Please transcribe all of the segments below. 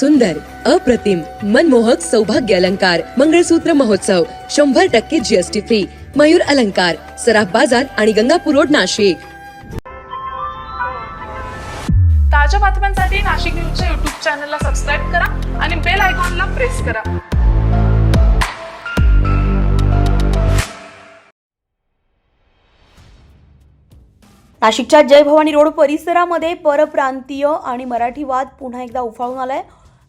सुंदर अप्रतिम मनमोहक सौभाग्य अलंकार मंगळसूत्र महोत्सव शंभर टक्के जीएसटी फ्री मयूर अलंकार सराफ बाजार आणि गंगापूर रोड नाशिक. ताज्या बातम्यांसाठी नाशिक न्यूजच्या युट्यूब चॅनलला सबस्क्राईब करा आणि बेल आयकॉनला प्रेस करा. नाशिकच्या जय भवानी रोड परिसरामध्ये परप्रांतीय आणि मराठी वाद पुन्हा एकदा उफाळून आलाय.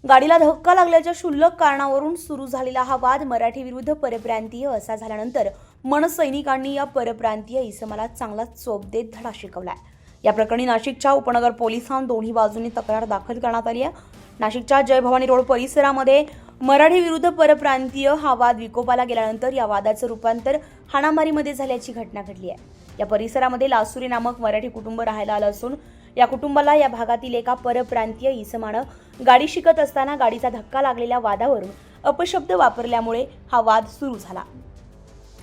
गाडीला धक्का लागल्याच्या क्षुल्लक कारणावरून सुरू झालेला हा वाद मराठी विरुद्ध परप्रांतीय असा झाल्यानंतर मनसैनिकांनी या परप्रांतीय इसमाला चांगला चोप देत धडा शिकवलाय. या प्रकरणी नाशिकच्या उपनगर पोलिसांत दोन्ही बाजूंनी तक्रार दाखल करण्यात आली आहे. नाशिकच्या जय भवानी रोड परिसरामध्ये मराठी विरुद्ध परप्रांतीय हा वाद विकोपाला गेल्यानंतर या वादाचं रूपांतर हाणामारीमध्ये झाल्याची घटना घडली आहे. या परिसरामध्ये लासुरी नामक मराठी कुटुंब राहायला आलं असून या कुटुंबाला या भागातील एका परप्रांतीय इसमानं गाडी शिकत असताना गाडीचा धक्का लागलेल्या वादावरून अपशब्द वापरल्यामुळे हा वाद सुरू झाला.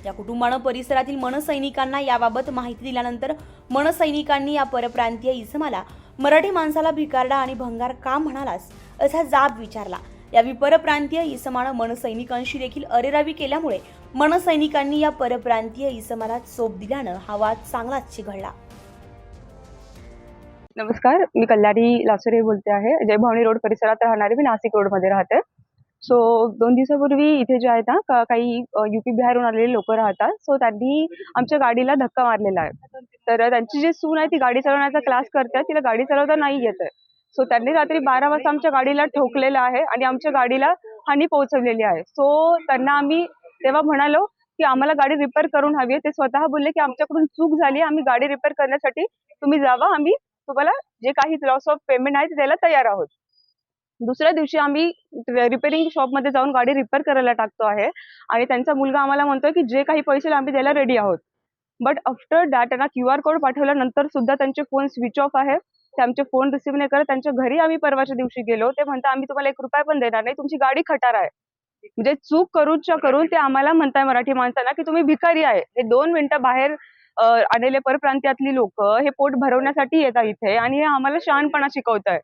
या कुटुंबानं परिसरातील मनसैनिकांना याबाबत माहिती दिल्यानंतर मनसैनिकांनी या परप्रांतीय इसमाला मराठी माणसाला भिकारडा आणि भंगार का म्हणालास असा जाब विचारला. यावेळी परप्रांतीय इसमानं मनसैनिकांशी देखील अरेरावी केल्यामुळे मनसैनिकांनी या परप्रांतीय इसमाला चोप दिल्यानं हा वाद चांगलाच चिघळला. नमस्कार मी कल्याणी लासुरे बोलते आहे. जय भवानी रोड परिसरात राहणारे मी नाशिक रोडमध्ये राहते. सो दोन दिवसापूर्वी इथे जे आहेत ना का- काही युपी बिहारहून आलेले लोक राहतात. सो त्यांनी आमच्या गाडीला धक्का मारलेला आहे. तर त्यांची जी सून आहे ती गाडी चालवण्याचा क्लास करते तिला गाडी चालवता नाही येत आहे. सो त्यांनी रात्री बारा वाजता आमच्या गाडीला ठोकलेलं आहे आणि आमच्या गाडीला हानी पोहोचवलेली आहे. सो त्यांना आम्ही तेव्हा म्हणालो की आम्हाला गाडी रिपेअर करून हवी आहे. ते स्वतः बोलले की आमच्याकडून चूक झाली आम्ही गाडी रिपेअर करण्यासाठी तुम्ही जावा. आम्ही तुम्हाला जे काही लॉस ऑफ पेमेंट आहे ते द्यायला तयार आहोत. दुसऱ्या दिवशी आम्ही रिपेअरिंग शॉपमध्ये जाऊन गाडी रिपेअर करायला टाकतो आहे. आणि त्यांचा मुलगा आम्हाला म्हणतोय की जे काही पैसे आम्ही द्यायला रेडी आहोत. बट आफ्टर दॅट त्यांना क्यू आर कोड पाठवल्यानंतर सुद्धा त्यांचे फोन स्विच ऑफ आहे. ते आमचे फोन रिसिव्ह नाही करत. त्यांच्या घरी आम्ही परवाच्या दिवशी गेलो. ते म्हणता आम्ही तुम्हाला एक रुपया पण देणार नाही. तुमची गाडी खटार आहे. म्हणजे चूक करूच्या करून ते आम्हाला म्हणताय मराठी माणसांना की तुम्ही भिकारी आहे. हे दोन मिनिटं बाहेर आलेले परप्रांत्यातली लोक हे पोट भरवण्यासाठी येतात इथे आणि हे आम्हाला शहाणपणा शिकवत आहे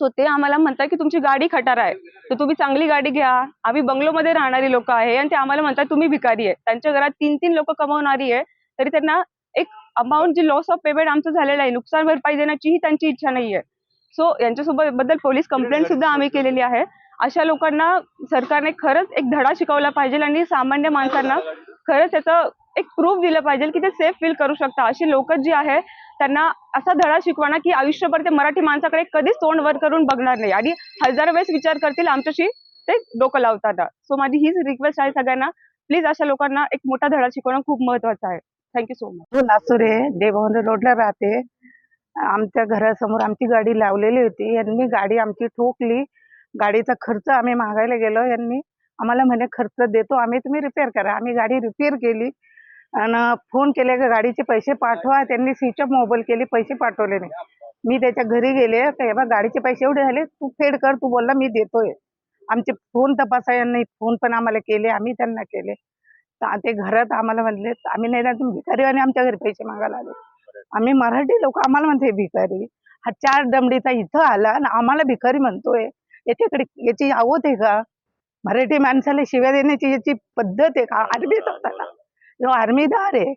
सो ते आम्हाला म्हणतात की तुमची गाडी खटार आहे. तर तुम्ही चांगली गाडी घ्या. आम्ही बंगलोमध्ये राहणारी लोक आहे आणि ते आम्हाला म्हणतात तुम्ही भिकारी आहे. त्यांच्या घरात तीन तीन लोक कमवणारी आहे. तरी त्यांना एक अमाऊंट जी लॉस ऑफ पेमेंट आमचं झालेलं आहे नुकसान भरपाई देण्याची ही त्यांची इच्छा नाहीये. सो यांच्यासोबत बद्दल पोलीस कंप्लेंट सुद्धा आम्ही केलेली आहे. अशा लोकांना सरकारने खरंच एक धडा शिकवला पाहिजे आणि सामान्य माणसांना खरंच याचा एक प्रूफ दिलं पाहिजे की ते सेफ फील करू शकता. अशी लोक जी आहे त्यांना असा धडा शिकवा की आयुष्यभर ते मराठी माणसाकडे कधीच तोंड वर करून बघणार नाही. आणि हजार वेळेस विचार करतील आमच्याशी ते डोकं लावताना. सो माझी हीच रिक्वेस्ट आहे सगळ्यांना. प्लीज अशा लोकांना एक मोठा धडा शिकवणं खूप महत्वाचं आहे. थँक्यू सो मच हो लासुरे देवभवन रोडला राहते. आमच्या घरासमोर आमची गाडी लावलेली होती. यांनी गाडी आमची ठोकली. गाडीचा खर्च आम्ही मागायला गेलो. यांनी आम्हाला म्हणे खर्च देतो. आम्ही तुम्ही रिपेअर करा. आम्ही गाडी रिपेअर केली. आणि फोन केले का गाडीचे पैसे पाठवा. त्यांनी स्विच ऑफ मोबाईल केले पैसे पाठवले नाही. मी त्याच्या घरी गेले तर हे गाडीचे पैसे एवढे झाले तू फेड कर तू बोलला मी देतोय. आमचे फोन तपासाय नाही फोन पण आम्हाला केले आम्ही त्यांना केले. तर ते घरात आम्हाला म्हणले आम्ही नाही ना तुम्ही भिकारी आणि आमच्या घरी पैसे मागायला आले. आम्ही मराठी लोक आम्हाला म्हणते भिकारी हा चार दमडीचा इथं आला आणि आम्हाला भिकारी म्हणतोय. याच्याकडे याची आवत आहे का? मराठी माणसाला शिव्या देण्याची याची पद्धत आहे का? आर्मीत होता ना जो आर्मीदार आहे.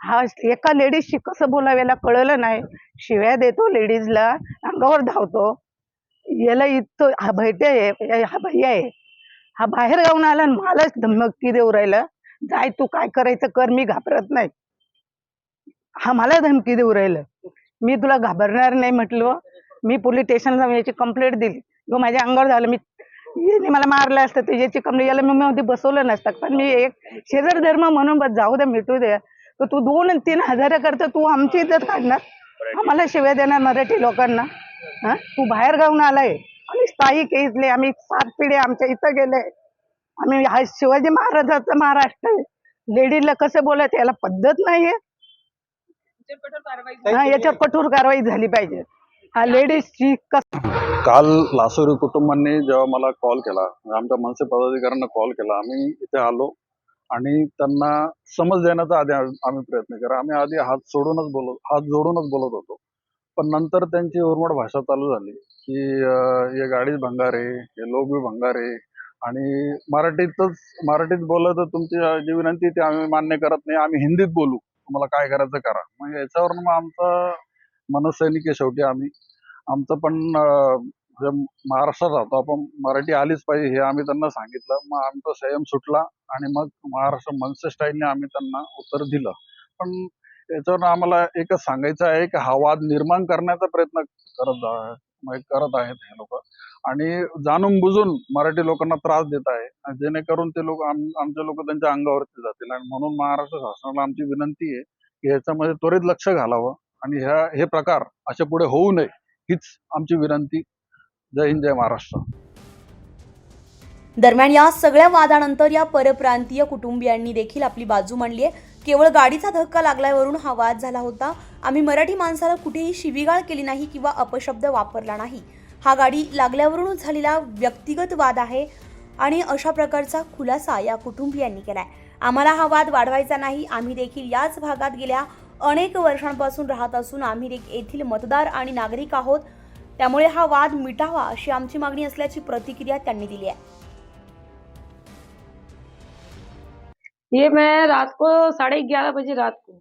हा एका लेडीजशी कसं बोलावेला कळलं नाही. शिव्या देतो लेडीजला अंगावर धावतो. याला इथं हा भैटे आहे हा भैया आहे. हा बाहेर गावून आला आणि मलाच धमकी देऊ राहिला. जाय तू काय करायचं कर मी घाबरत नाही. हा मला धमकी देऊ राहिलं. मी तुला घाबरणार नाही म्हटलं. मी पोलीस स्टेशनला याची कंप्लेंट दिली. किंवा माझ्या अंगावर झालं मी याने मला मारलं असतं तर याची कंप्लेंट याला मी मध्ये बसवलं नसतं. पण मी एक शेजार धर्म म्हणून बस जाऊ दे मिटू दे. तर तू दोन आणि तीन हजार करता तू आमची इज्जत काढणार. आम्हाला शिव्या देणार मराठी लोकांना. हा? तू बाहेर गावून आलाय. आम्ही स्थायिक इथले आम्ही सात पिढे आमच्या इथं गेले. आम्ही हा शिवाजी महाराजाचा महाराष्ट्र आहे. लेडीजला कसं बोलायचं याला पद्धत नाहीये. हा याच्यावर कठोर कारवाई झाली पाहिजे. हा लेडीजची कस काल लासोरी कुटुंबांनी जेव्हा मला कॉल केला आमच्या मनसे पदाधिकाऱ्यांना कॉल केला आम्ही इथे आलो आणि त्यांना समज देण्याचा आधी आम्ही प्रयत्न केला. आम्ही आधी हात सोडूनच बोलत हात जोडूनच बोलत होतो. पण नंतर त्यांची उर्मट भाषा चालू झाली की हे गाडीच भंगार आहे हे लोक बी भंगार आहे आणि मराठीतच मराठीत बोललं तर तुमची जी विनंती ती आम्ही मान्य करत नाही आम्ही हिंदीत बोलू. तुम्हाला काय करायचं करा. मग याच्यावरून मग आमचा मनसैनिक आहे शेवटी आम्ही. आमचं पण जे महाराष्ट्रात राहतो आपण मराठी आलीच पाहिजे हे आम्ही त्यांना सांगितलं. मग आमचा संयम सुटला आणि मग महाराष्ट्र मनसे स्टाईलने आम्ही त्यांना उत्तर दिलं. पण याच्यावर आम्हाला एकच सांगायचं आहे की हा वाद निर्माण करण्याचा प्रयत्न करत म्हणजे करत आहेत हे लोक. आणि जाणून बुजून मराठी लोकांना त्रास देत आहे. आणि जेणेकरून ते लोक आमचे लोक त्यांच्या अंगावरती जातील. आणि म्हणून महाराष्ट्र शासनाला आमची विनंती आहे की याच्यामध्ये त्वरित लक्ष घालावं. आणि ह्या हे प्रकार असे पुढे होऊ नये. हीच आमची विनंती. जय हिंद जय महाराष्ट्र. दरम्यान या सगळ्या वादानंतर या परप्रांतीय कुटुंबियांनी देखील आपली बाजू मांडली आहे. केवळ गाडीचा धक्का लागल्यावरून हा वाद झाला होता. आम्ही मराठी माणसाला कुठेही शिवीगाळ केली नाही किंवा अपशब्द वापरला नाही. हा गाडी लागल्यावरून झालेला व्यक्तिगत वाद आहे आणि अशा प्रकारचा खुलासा या कुटुंबियांनी केलाय. आम्हाला हा वाद वाढवायचा नाही. आम्ही देखील याच भागात गेल्या अनेक वर्षांपासून राहत असून आम्ही येथील मतदार आणि नागरिक आहोत. त्यामुळे हा वाद मिटावा अशी आमची मागणी असल्याची प्रतिक्रिया त्यांनी दिली आहे. ये मैं रात को साढ़े ग्यारह बजे रात को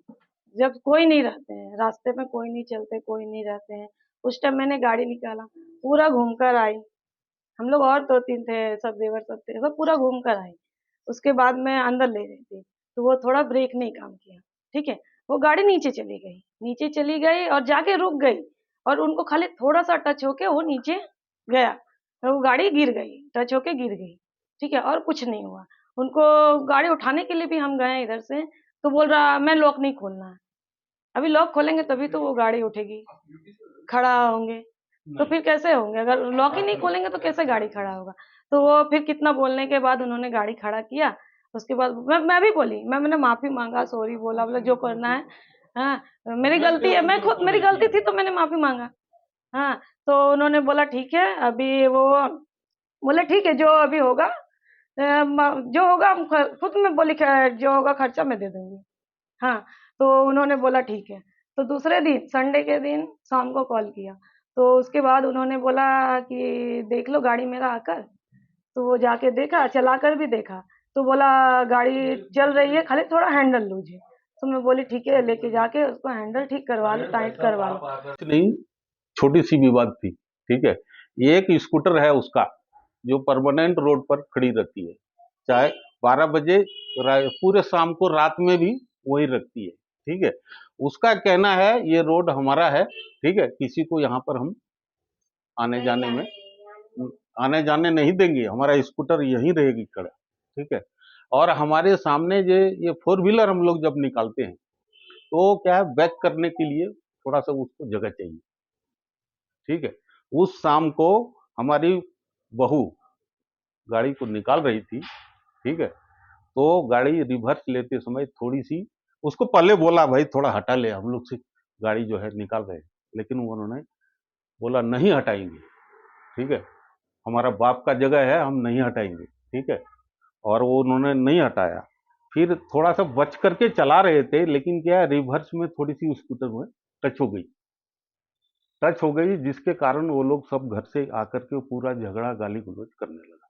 जब कोई नहीं रहते हैं रास्ते में कोई नहीं चलते कोई नहीं रहते हैं। उस टाइम मैंने गाड़ी निकाला पूरा घूम कर आई। हम लोग और दो तीन थे सब देवर सब थे सब पूरा घूम कर आई। उसके बाद मैं अंदर ले रही थी तो वो थोड़ा ब्रेक नहीं काम किया ठीक है? वो गाड़ी नीचे चली गई नीचे चली गई और जाके रुक गई और उनको खाली थोड़ा सा टच होके वो नीचे गया और वो गाड़ी गिर गई टच होके गिर गई ठीक है? और कुछ नहीं हुआ। उनको गाड़ी उठाने के लिए भी हम गए इधर से तो बोल रहा मैं लॉक नहीं खोलना। है अभी लॉक खोलेंगे तभी तो वो गाड़ी उठेगी। खड़ा होंगे। तो फिर कैसे होंगे? अगर लॉक ही नहीं खोलेंगे तो कैसे गाड़ी खड़ा होगा? तो वो फिर कितना बोलने के बाद उन्होंने गाड़ी खड़ा किया उसके बाद मैं मैं भी बोली मैं मैंने माफ़ी मांगा सॉरी बोला बोला जो करना है हाँ मेरी गलती है मैं खुद मेरी गलती थी तो मैंने माफ़ी मांगा। हाँ तो उन्होंने बोला ठीक है अभी वो बोले ठीक है जो अभी होगा जो होगा हम खुद में बोली "ख- जो होगा खर्चा मैं दे दूँगी। हाँ तो उन्होंने बोला ठीक है। तो दूसरे दिन संडे के दिन शाम को कॉल किया। तो उसके बाद उन्होंने बोला कि देख लो गाड़ी मेरा आकर। तो वो जाके देखा चला कर भी देखा। तो बोला गाड़ी चल रही है खाली थोड़ा हैंडल लूज है तो मैं बोली ठीक है लेके जाके उसको हैंडल ठीक करवा लो टाइट करवा लो। नहीं छोटी सी विवाद थी ठीक है? एक स्कूटर है उसका जो परमानेंट रोड पर खड़ी रहती है। चाहे बारह बजे पूरे शाम को रात में भी वही रखती है ठीक है? उसका कहना है ये रोड हमारा है ठीक है? किसी को यहाँ पर हम आने जाने में आने जाने नहीं देंगे हमारा स्कूटर यहीं रहेगी खड़ा। ठीक है? और हमारे सामने जो ये फोर व्हीलर हम लोग जब निकालते हैं तो क्या है बैक करने के लिए थोड़ा सा उसको जगह चाहिए। ठीक है? उस शाम को हमारी बहू गाड़ी को निकाल रही थी, ठीक है? तो गाड़ी रिवर्स लेते समय थोड़ी सी उसको पहले बोला, भाई, थोड़ा हटा ले, हम लोग से गाड़ी जो है निकाल रहे लेकिन उन्होंने बोला, नहीं हटाएँगे। ठीक है? हमारा बाप का जगह है, हम नहीं हटाएँगे। ठीक है? और वो उन्होंने नहीं हटाया। फिर थोड़ा सा बच करके चला रहे थे लेकिन क्या है रिवर्स में थोड़ी सी स्कूटर में टच हो गई। टच हो गई जिसके कारण वो लोग सब घर से आकर के पूरा झगड़ा गाली गलौज करने लगा।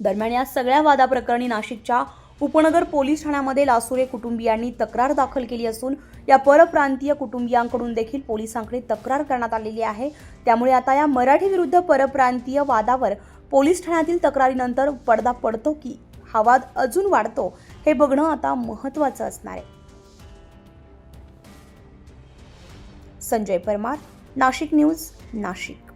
दरम्यान या सगळ्या वादाप्रकरणी नाशिकच्या उपनगर पोलीस ठाण्यामध्ये लासुरे कुटुंबियांनी तक्रार दाखल केली असून या परप्रांतीय कुटुंबियांकडून देखील पोलिसांकडे तक्रार करण्यात आलेली आहे. त्यामुळे आता या मराठी विरुद्ध परप्रांतीय वादावर पोलीस ठाण्यातील तक्रारीनंतर पडदा पडतो की हा वाद अजून वाढतो हे बघणं आता महत्त्वाचं असणार आहे. संजय परमार नाशिक न्यूज नाशिक.